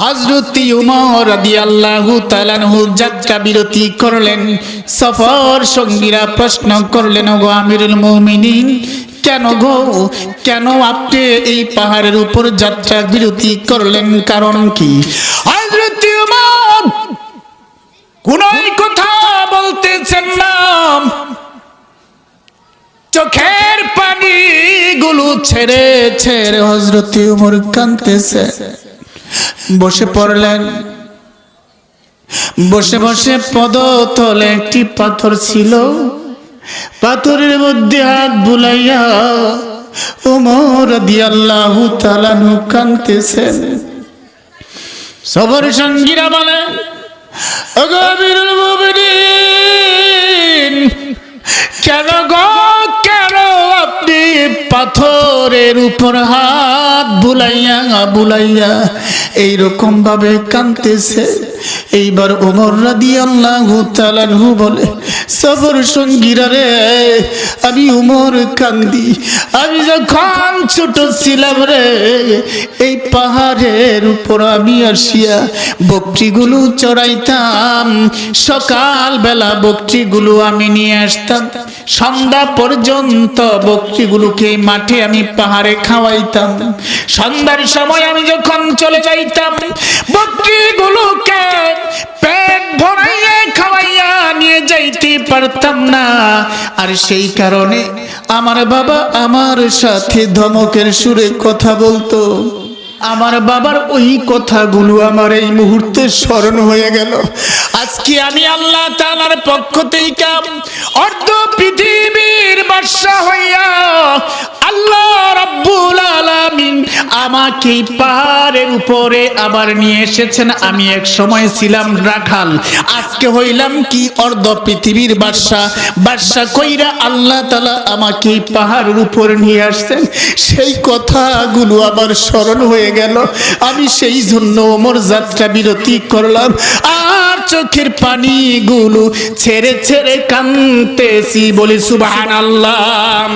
হজরতি উমর রাদিয়াল্লাহু তাআলাহু যাত্রা করলেন। সফর সঙ্গীরা প্রশ্ন করলেন গো আমিরুল কেন গো? কেন আপনি এই পাহাড়ের উপর যাত্রা বিরতি করলেন? কারণ কি? কোনই কথা বলতেছেন না। চোখের পানি গুলো ছেড়ে ছেড়ে হজরতি উমর কাঁদতেছে। বসে পড়লেন। বসে বসে পদ তলে একটি পাথর ছিল। পাথরের মধ্যে হাত বুলাইয়া ওমর দিয়াল্লাহ তালানু কানতেছেন। সবর সঙ্গীরা বলেন, ওগো পাথরের উপর হাত বুলাইয়া বুলাইয়া এইরকম ভাবে কানতেছে এইবার ওমর রাদিয়াল্লাহু তাআলাহু বলে, সবর সঙ্গীরা রে আমি উমর কান্দি। আমি যখন ছোট ছিলাম রে, এই পাহাড়ের উপর আমি আসিয়া বকরিগুলো চড়াইতাম। সকাল বেলা বকরিগুলো আমি নিয়ে আসতাম। সন্ধ্যা পর্যন্ত বকরিগুলোকে মাঠে আমি পাহাড়ে খাওয়াইতাম। সন্ধ্যার সময় আমি যখন চলে যাইতাম, বকরিগুলোকে পারতাম না। আর সেই কারণে আমার বাবা আমার সাথে ধমকের সুরে কথা বলতো। আমার বাবার ওই কথাগুলো আমার এই মুহূর্তে স্মরণ হয়ে গেল। আজকে আমি আল্লাহ তালার পক্ষ থেকে অর্ধ পৃথিবীর বাদশা হইয়া আমাকে পাহাড়ের উপরে আবার নিয়ে এসেছেন। আমি এক সময় ছিলাম রাখাল। আজকে হইলাম কি অর্ধ পৃথিবীর বাদশা। বাদশা কইরা আল্লাহ তাআলা আমাকে পাহাড়ের উপরে নিয়ে আসছেন। সেই কথাগুলো আবার স্মরণ হয়ে গেল। আমি সেই জন্য ওমর যাত্রা বিরতি করলাম। আর চোখের পানিগুলো ছেড়ে ছেড়ে কানতেছি বলি, সুবহানাল্লাহ।